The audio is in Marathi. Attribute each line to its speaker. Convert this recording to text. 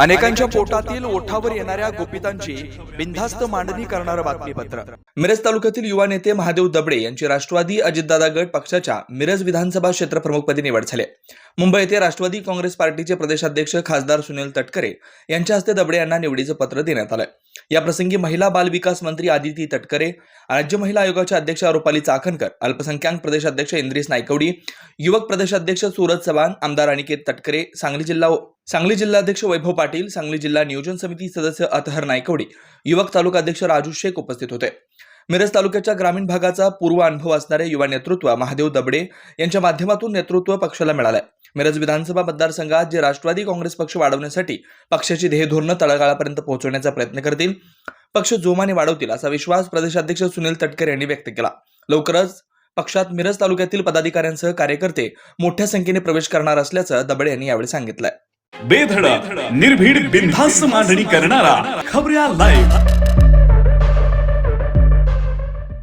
Speaker 1: अनेकांच्या पोटातील ओठावर येणाऱ्या गोपितांची बिनधास्त मांडणी करणारं बातमीपत्र. मिरज तालुक्यातील युवा नेते महादेव दबडे यांची राष्ट्रवादी अजितदादा गट पक्षाच्या मिरज विधानसभा क्षेत्र प्रमुखपदी निवड झाली. मुंबई येथे राष्ट्रवादी काँग्रेस पार्टीचे प्रदेशाध्यक्ष खासदार सुनील तटकरे यांच्या हस्ते दबडे यांना निवडीचं पत्र देण्यात आलं याप्रसंगी महिला बाल विकास मंत्री आदिती तटकरे राज्य महिला आयोगाच्या अध्यक्षा रुपाली चाकणकर अल्पसंख्याक प्रदेशाध्यक्ष इंद्रिस नायकवडी युवक प्रदेशाध्यक्ष सूरज चव्हाण आमदार अनिकेत तटकरे सांगली जिल्हा सांगली जिल्हाध्यक्ष वैभव पाटील सांगली जिल्हा नियोजन समिती सदस्य अतहर नायकवडी युवक तालुकाध्यक्ष राजू शेख उपस्थित होते. मिरज तालुक्याच्या ग्रामीण भागाचा पूर्व अनुभव असणारे युवा नेतृत्व महादेव दबडे यांच्या माध्यमातून नेतृत्व पक्षाला मिळालंय. मिरज विधानसभा मतदारसंघात जे राष्ट्रवादी काँग्रेस पक्ष वाढवण्यासाठी पक्षाची ध्येयधोरणं तळागाळापर्यंत पोहोचवण्याचा प्रयत्न करतील पक्ष जोमाने वाढवतील असा विश्वास प्रदेशाध्यक्ष सुनील तटकर यांनी व्यक्त केला. लवकरच पक्षात मिरज तालुक्यातील पदाधिकाऱ्यांसह कार्यकर्ते मोठ्या संख्येने प्रवेश करणार असल्याचं दबडे यांनी यावेळी सांगितलंय.
Speaker 2: बेधडक निर्भीड बिनधास्त मांडणी करणारा खबऱ्या लाईव्ह